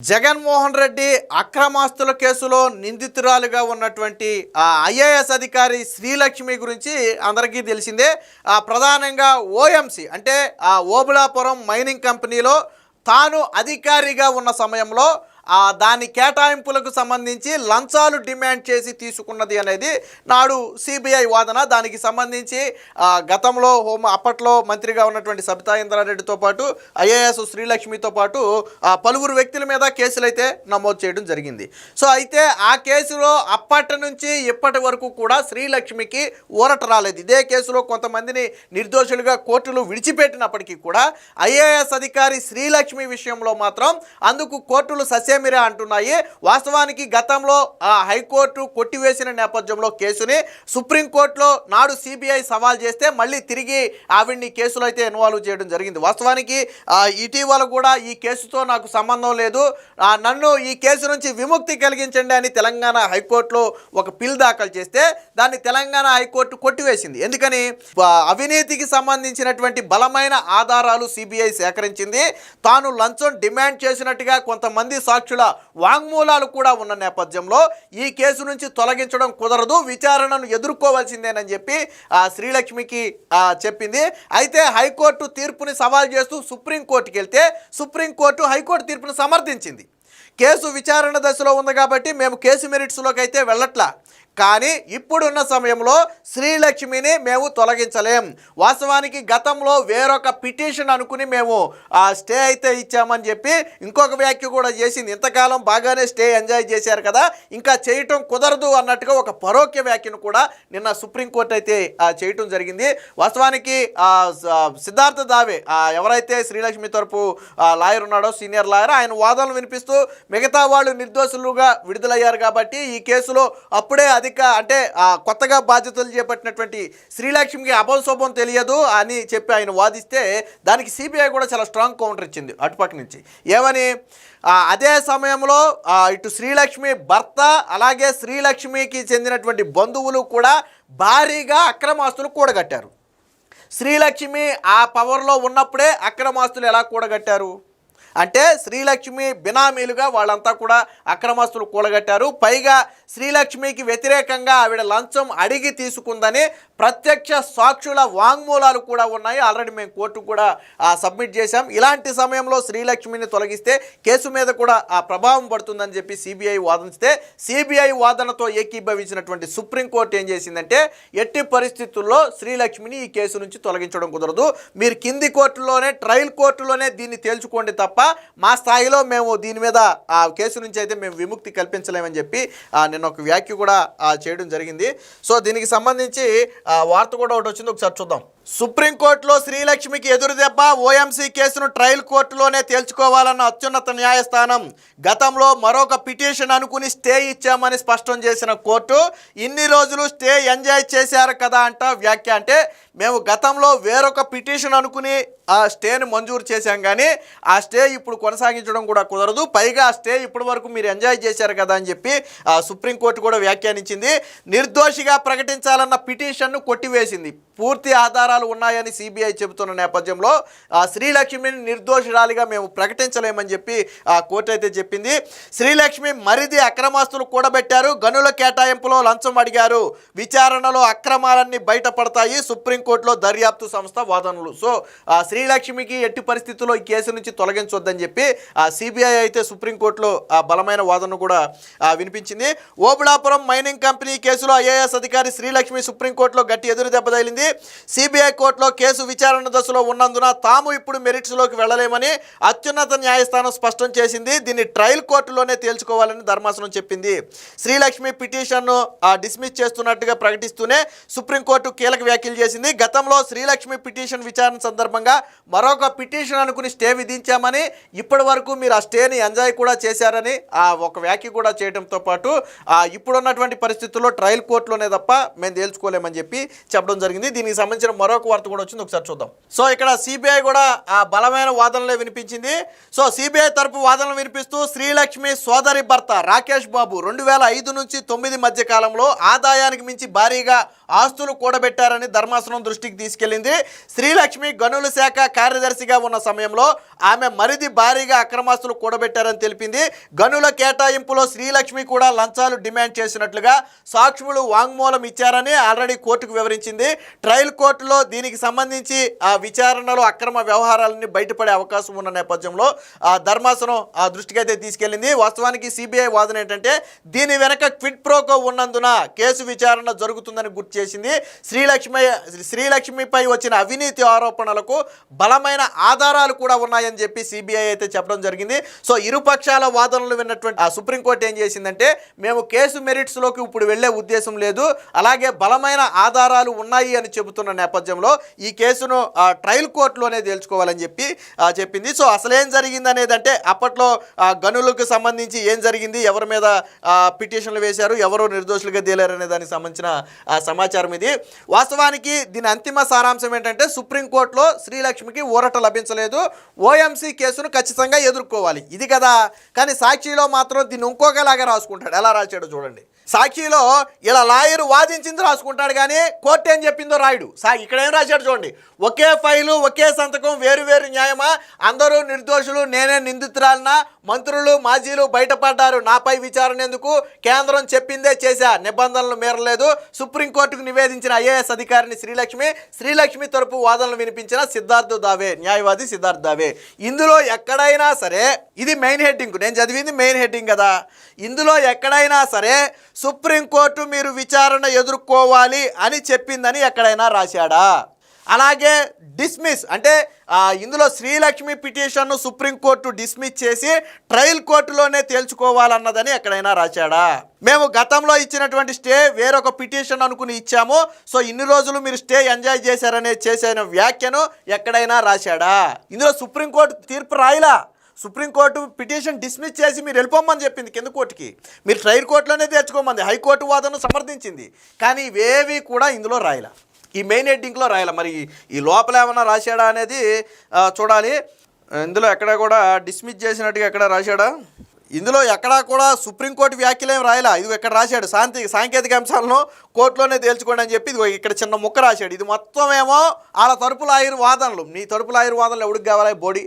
జగన్మోహన్ రెడ్డి అక్రమాస్తుల కేసులో నిందితురాలుగా ఉన్నటువంటి ఆ ఐఏఎస్ అధికారి శ్రీలక్ష్మి గురించి అందరికీ తెలిసిందే. ఆ ప్రధానంగా ఓఎంసి అంటే ఆ ఓబులాపురం మైనింగ్ కంపెనీలో తాను అధికారిగా ఉన్న సమయంలో దాని కేటాయింపులకు సంబంధించి లంచాలు డిమాండ్ చేసి తీసుకున్నది అనేది నాడు సిబిఐ వాదన. దానికి సంబంధించి గతంలో హోం అప్పట్లో మంత్రిగా ఉన్నటువంటి సబితా ఇంద్రారెడ్డితో పాటు ఐఏఎస్ శ్రీలక్ష్మితో పాటు పలువురు వ్యక్తుల మీద కేసులైతే నమోదు చేయడం జరిగింది. సో అయితే ఆ కేసులో అప్పటి నుంచి ఇప్పటి వరకు కూడా శ్రీలక్ష్మికి ఊరట రాలేదు. ఇదే కేసులో కొంతమందిని నిర్దోషులుగా కోర్టులు విడిచిపెట్టినప్పటికీ కూడా ఐఏఎస్ అధికారి శ్రీలక్ష్మి విషయంలో మాత్రం అందుకు కోర్టులు ససేమిరా అంటున్నాయి? వాస్తవానికి గతంలో ఆ హైకోర్టు కొట్టివేసిన నేపథ్యంలో కేసుని సుప్రీంకోర్టులో నాడు సిబిఐ సవాల్ చేస్తే మళ్ళీ తిరిగి ఆవిడ్ని కేసులో అయితే ఇన్వాల్వ్ చేయడం జరిగింది. వాస్తవానికి ఇటీవల కూడా ఈ కేసుతో నాకు సంబంధం లేదు. నన్ను ఈ కేసు నుంచి విముక్తి కలిగించండి అని తెలంగాణ హైకోర్టులో ఒక పిల్ దాఖలు చేస్తే దాన్ని తెలంగాణ హైకోర్టు కొట్టివేసింది. ఎందుకని? అవినీతికి సంబంధించినటువంటి బలమైన ఆధారాలు సిబిఐ సేకరించింది. తాను లంచం డిమాండ్ చేసినట్టుగా కొంతమంది సాక్షుల వాంగ్మూలాలు కూడా ఉన్న నేపథ్యంలో ఈ కేసు నుంచి తొలగించడం కుదరదు విచారణను ఎదుర్కోవాల్సిందేనని చెప్పి శ్రీలక్ష్మికి చెప్పింది. అయితే హైకోర్టు తీర్పుని సవాల్ చేస్తూ సుప్రీంకోర్టుకి వెళ్తే సుప్రీంకోర్టు హైకోర్టు తీర్పును సమర్థించింది. కేసు విచారణ దశలో ఉంది కాబట్టి మేము కేసు మెరిట్స్లోకి అయితే వెళ్ళట్లా. కానీ ఇప్పుడున్న సమయంలో శ్రీలక్ష్మిని మేము తొలగించలేం. వాస్తవానికి గతంలో వేరొక పిటిషన్ అనుకుని మేము ఆ స్టే అయితే ఇచ్చామని చెప్పి ఇంకొక వ్యాఖ్య కూడా చేసింది. ఇంతకాలం బాగానే స్టే ఎంజాయ్ చేశారు కదా ఇంకా చేయటం కుదరదు అన్నట్టుగా ఒక పరోక్ష వ్యాఖ్యను కూడా నిన్న సుప్రీంకోర్టు అయితే చేయటం జరిగింది. వాస్తవానికి సిద్ధార్థ దావే ఎవరైతే శ్రీలక్ష్మి తరపు లాయర్ ఉన్నాడో సీనియర్ లాయర్ ఆయన వాదనలు వినిపిస్తూ మిగతా వాళ్ళు నిర్దోషులుగా విడుదలయ్యారు కాబట్టి ఈ కేసులో అప్పుడే అది అధిక అంటే కొత్తగా బాధ్యతలు చేపట్టినటువంటి శ్రీలక్ష్మికి అపశోభం తెలియదు అని చెప్పి ఆయన వాదిస్తే దానికి సిబిఐ కూడా చాలా స్ట్రాంగ్ కౌంటర్ ఇచ్చింది అటుపక్క నుంచి. ఏమని? అదే సమయంలో ఇటు శ్రీలక్ష్మి భర్త అలాగే శ్రీలక్ష్మికి చెందినటువంటి బంధువులు కూడా భారీగా అక్రమాస్తులు కూడగట్టారు. శ్రీలక్ష్మి ఆ పవర్లో ఉన్నప్పుడే అక్రమాస్తులు ఎలా కూడగట్టారు? అంటే శ్రీలక్ష్మి బినామీలుగా వాళ్ళంతా కూడా అక్రమస్తులు కూడగట్టారు పైగా శ్రీలక్ష్మికి వ్యతిరేకంగా ఆవిడ లంచం అడిగి తీసుకుందని ప్రత్యక్ష సాక్షుల వాంగ్మూలాలు కూడా ఉన్నాయి. ఆల్రెడీ మేము కోర్టు కూడా సబ్మిట్ చేశాం. ఇలాంటి సమయంలో శ్రీలక్ష్మిని తొలగిస్తే కేసు మీద కూడా ఆ ప్రభావం పడుతుందని చెప్పి సిబిఐ వాదిస్తే సిబిఐ వాదనతో ఏకీభవించినటువంటి సుప్రీంకోర్టు ఏం చేసిందంటే ఎట్టి పరిస్థితుల్లో శ్రీలక్ష్మిని ఈ కేసు నుంచి తొలగించడం కుదరదు. మీరు కింది కోర్టులోనే ట్రయల్ కోర్టులోనే దీన్ని తేల్చుకోండి తప్ప మా స్థాయిలో మేము దీని మీద ఆ కేసు నుంచి అయితే మేము విముక్తి కల్పించలేమని చెప్పి నిన్న ఒక వ్యాఖ్య కూడా చేయడం జరిగింది. సో దీనికి సంబంధించి వార్త కూడా ఒకటి వచ్చింది ఒకసారి చూద్దాం. సుప్రీంకోర్టులో శ్రీలక్ష్మికి ఎదురుదెబ్బ ఓఎంసీ కేసును ట్రయల్ కోర్టులోనే తేల్చుకోవాలన్న అత్యున్నత న్యాయస్థానం. గతంలో మరొక పిటిషన్ అనుకుని స్టే ఇచ్చామని స్పష్టం చేసిన కోర్టు ఇన్ని రోజులు స్టే ఎంజాయ్ చేశారు కదా అంట వ్యాఖ్య. అంటే మేము గతంలో వేరొక పిటిషన్ అనుకుని ఆ స్టేని మంజూరు చేశాం కానీ ఆ స్టే ఇప్పుడు కొనసాగించడం కూడా కుదరదు. పైగా ఆ స్టే ఇప్పటి వరకు మీరు ఎంజాయ్ చేశారు కదా అని చెప్పి ఆ సుప్రీంకోర్టు కూడా వ్యాఖ్యానించింది. నిర్దోషిగా ప్రకటించాలన్న పిటిషన్ను కొట్టివేసింది. పూర్తి ఆధారాలు ఉన్నాయని సిబిఐ చెబుతున్న నేపథ్యంలో శ్రీలక్ష్మిని నిర్దోషురాలిగా మేము ప్రకటించలేమని చెప్పి ఆ కోర్టు అయితే చెప్పింది. శ్రీలక్ష్మి మరిది అక్రమాస్తులు కూడబెట్టారు గనుల కేటాయింపులో లంచం అడిగారు. విచారణలో అక్రమాలన్నీ బయటపడతాయి సుప్రీంకోర్టులో దర్యాప్తు సంస్థ వాదనలు. సో ఆ శ్రీలక్ష్మికి ఎట్టి పరిస్థితుల్లో ఈ కేసు నుంచి తొలగించొద్దని చెప్పి ఆ సిబిఐ అయితే సుప్రీంకోర్టులో ఆ బలమైన వాదన కూడా వినిపించింది. ఓబుళాపురం మైనింగ్ కంపెనీ కేసులో ఐఏఎస్ అధికారి శ్రీలక్ష్మి సుప్రీంకోర్టులో గట్టి ఎదురు దెబ్బ సిబిఐ సిబిఐ కోర్టులో కేసు విచారణ దశలో ఉన్నందున తాము ఇప్పుడు మెరిట్స్లోకి వెళ్ళలేమని అత్యున్నత న్యాయస్థానం స్పష్టం చేసింది. దీన్ని ట్రయల్ కోర్టులోనే తేల్చుకోవాలని ధర్మాసనం చెప్పింది. శ్రీలక్ష్మి పిటిషన్ను ఆ, డిస్మిస్ చేస్తున్నట్టుగా ప్రకటిస్తూనే సుప్రీంకోర్టు కీలక వ్యాఖ్యలు చేసింది. గతంలో శ్రీలక్ష్మి పిటిషన్ విచారణ సందర్భంగా మరొక పిటిషన్ అనుకుని స్టే విధించామని ఇప్పటి వరకు మీరు ఆ స్టేని ఎంజాయ్ కూడా చేశారని ఆ ఒక వ్యాఖ్య కూడా చేయడంతో పాటు ఆ, ఇప్పుడున్నటువంటి పరిస్థితుల్లో ట్రయల్ కోర్టులోనే తప్ప మేము తేల్చుకోలేమని చెప్పి చెప్పడం జరిగింది. దీనికి సంబంధించిన మరో మరొక వార్త కూడా వచ్చింది. ఒకసారి చూద్దాం. సో ఇక్కడ సిబిఐ కూడా ఆ బలమైన వాదనలే వినిపించింది. సో సిబిఐ తరపు వాదనలు వినిపిస్తూ శ్రీలక్ష్మి సోదరి భర్త రాకేష్ బాబు రెండు వేల ఐదు నుంచి తొమ్మిది మధ్య కాలంలో ఆదాయానికి మించి భారీగా ఆస్తులు కూడబెట్టారని ధర్మాసనం దృష్టికి తీసుకెళ్ళింది శ్రీలక్ష్మి గనుల శాఖ కార్యదర్శిగా ఉన్న సమయంలో ఆమె మరిది భారీగా అక్రమాస్తులు కూడబెట్టారని తెలిపింది. గనుల కేటాయింపులో శ్రీలక్ష్మి కూడా లంచాలు డిమాండ్ చేసినట్లుగా సాక్షులు వాంగ్మూలం ఇచ్చారని ఆల్రెడీ కోర్టుకు వివరించింది. ట్రయల్ కోర్టులో దీనికి సంబంధించి ఆ విచారణలో అక్రమ వ్యవహారాలన్నీ బయటపడే అవకాశం ఉన్న నేపథ్యంలో ఆ ధర్మాసనం ఆ దృష్టికి అయితే తీసుకెళ్ళింది వాస్తవానికి సిబిఐ వాదన ఏంటంటే దీని వెనక క్విట్ ప్రోకో ఉన్నందున కేసు విచారణ జరుగుతుందని గుర్తు చేసింది. శ్రీలక్ష్మి శ్రీలక్ష్మిపై వచ్చిన అవినీతి ఆరోపణలకు బలమైన ఆధారాలు కూడా ఉన్నాయని చెప్పి సిబిఐ అయితే చెప్పడం జరిగింది. సో ఇరుపక్షాల వాదనలు విన్నటువంటి ఆ సుప్రీంకోర్టు ఏం చేసిందంటే మేము కేసు మెరిట్స్లోకి ఇప్పుడు వెళ్ళే ఉద్దేశం లేదు. అలాగే బలమైన ఆధారాలు ఉన్నాయి అని చెబుతున్న నేపథ్యం నేపథ్యంలో ఈ కేసును ట్రయల్ కోర్టులోనే తేల్చుకోవాలని చెప్పి చెప్పింది. సో అసలేం జరిగింది అనేది అంటే అప్పట్లో గనులకు సంబంధించి ఏం జరిగింది ఎవరి మీద పిటిషన్లు వేశారు ఎవరు నిర్దోషులుగా తేలారు అనే దానికి సంబంధించిన సమాచారం ఇది. వాస్తవానికి దీని అంతిమ సారాంశం ఏంటంటే సుప్రీంకోర్టులో శ్రీలక్ష్మికి ఊరట లభించలేదు. ఓఎంసీ కేసును ఖచ్చితంగా ఎదుర్కోవాలి. ఇది కదా. కానీ సాక్షిలో మాత్రం దీన్ని ఇంకొకలాగా రాసుకుంటాడు. ఎలా రాశాడో చూడండి. సాక్షిలో ఇలా లాయర్ వాదించింది రాసుకుంటాడు కానీ కోర్టు ఏం చెప్పిందో రాయుడు. సా ఇక్కడ ఏం రాశాడు చూడండి. ఒకే ఫైలు ఒకే సంతకం వేరు వేరు న్యాయమా? అందరూ నిర్దోషులు నేనే నిందితురాలనా? మంత్రులు మాజీలు బయటపడ్డారు. నాపై విచారణ ఎందుకు? కేంద్రం చెప్పిందే చేశా. నిబంధనలు మేరలేదు. సుప్రీంకోర్టుకు నివేదించిన ఐఏఎస్ అధికారిని శ్రీలక్ష్మి శ్రీలక్ష్మి తరపు వాదనలు వినిపించిన సిద్ధార్థ్ దావే న్యాయవాది సిద్ధార్థ్ దావే. ఇందులో ఎక్కడైనా సరే ఇది మెయిన్ హెడ్డింగ్. నేను చదివింది మెయిన్ హెడ్డింగ్ కదా. ఇందులో ఎక్కడైనా సరే సుప్రీంకోర్టు మీరు విచారణ ఎదుర్కోవాలి అని చెప్పిందని ఎక్కడైనా రాశాడా? అలాగే డిస్మిస్ అంటే ఇందులో శ్రీలక్ష్మి పిటిషన్ను సుప్రీంకోర్టు డిస్మిస్ చేసి ట్రయల్ కోర్టులోనే తేల్చుకోవాలన్నదని ఎక్కడైనా రాశాడా? మేము గతంలో ఇచ్చినటువంటి స్టే వేరొక పిటిషన్ అనుకుని ఇచ్చాము. సో ఇన్ని రోజులు మీరు స్టే ఎంజాయ్ చేశారనే చేసిన వ్యాఖ్యను ఎక్కడైనా రాశాడా? ఇందులో సుప్రీంకోర్టు తీర్పు రాయలా? సుప్రీంకోర్టు పిటిషన్ డిస్మిస్ చేసి మీరు వెళ్ళిపోమని చెప్పింది కింద కోర్టుకి. మీరు ట్రయల్ కోర్టులోనే తెచ్చుకోమంది హైకోర్టు వాదనను సమర్థించింది. కానీ ఇవేవి కూడా ఇందులో రాయలా. ఈ మెయిన్ హెడ్డింగ్లో రాయాలి? మరి ఈ లోపల ఏమైనా రాశాడా అనేది చూడాలి. ఇందులో ఎక్కడ కూడా డిస్మిస్ చేసినట్టుగా ఎక్కడ రాశాడా? ఇందులో ఎక్కడా కూడా సుప్రీంకోర్టు వ్యాఖ్యలు ఏం రాయలా? ఇది ఇక్కడ రాశాడు. శాంతి సాంకేతిక అంశాలను కోర్టులోనే తేల్చుకోండి అని చెప్పి ఇది ఇక్కడ చిన్న ముక్క రాశాడు. ఇది మొత్తం ఏమో వాళ్ళ తరపుల ఆయుర్ వాదనలు నీ తరపుల ఆయుర్ వాదనలు ఎవడికి కావాలి? బోడీ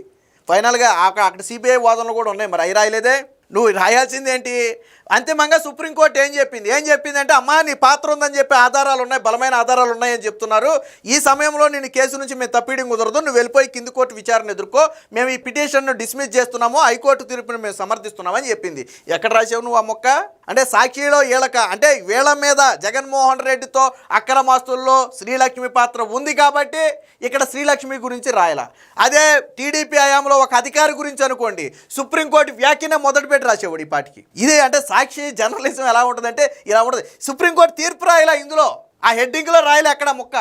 ఫైనల్గా అక్కడ అక్కడ సిబిఐ వాదనలు కూడా ఉన్నాయి. మరి అవి రాయలేదే? నువ్వు రాయాల్సింది ఏంటి? అంతిమంగా సుప్రీంకోర్టు ఏం చెప్పింది? ఏం చెప్పింది అంటే అమ్మా నీ పాత్ర ఉందని చెప్పి ఆధారాలు ఉన్నాయి బలమైన ఆధారాలు ఉన్నాయని చెప్తున్నారు. ఈ సమయంలో నేను కేసు నుంచి మేము తప్పిడం కుదరదు. నువ్వు వెళ్ళిపోయి కింది కోర్టు విచారణ ఎదుర్కో. మేము ఈ పిటిషన్ను డిస్మిస్ చేస్తున్నాము. హైకోర్టు తీర్పును మేము సమర్థిస్తున్నామని చెప్పింది. ఎక్కడ రాసావు నువ్వు ఆ మొక్క? అంటే సాక్షిలో ఈలక అంటే వీళ్ళ మీద జగన్మోహన్ రెడ్డితో అక్రమాస్తుల్లో శ్రీలక్ష్మి పాత్ర ఉంది కాబట్టి ఇక్కడ శ్రీలక్ష్మి గురించి రాయాల. అదే టీడీపీ హయాంలో ఒక అధికారి గురించి అనుకోండి. సుప్రీంకోర్టు వ్యాఖ్యనే మొదటిపెట్టి రాసేవాడు ఈ పాటికి. ఇదే అంటే సాక్షి జర్నలిజం ఎలా ఉంటుందంటే ఇలా ఉంటుంది. సుప్రీంకోర్టు తీర్పు రాయలా ఇందులో. ఆ హెడ్డింగ్లో రాయలే అక్కడ ముక్క.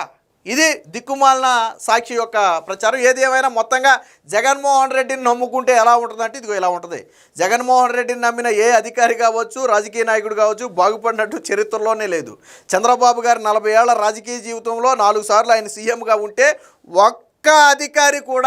ఇది దిక్కుమాలిన సాక్షి యొక్క ప్రచారం. ఏది ఏమైనా మొత్తంగా జగన్మోహన్ రెడ్డిని నమ్ముకుంటే ఎలా ఉంటుందంటే ఇదిగో ఇలా ఉంటుంది. జగన్మోహన్ రెడ్డిని నమ్మిన ఏ అధికారి కావచ్చు రాజకీయ నాయకుడు కావచ్చు బాగుపడినట్టు చరిత్రలోనే లేదు. చంద్రబాబు గారు నలభై ఏళ్ళ రాజకీయ జీవితంలో నాలుగు సార్లు ఆయన సీఎంగా ఉంటే ఒక్క అధికారి కూడా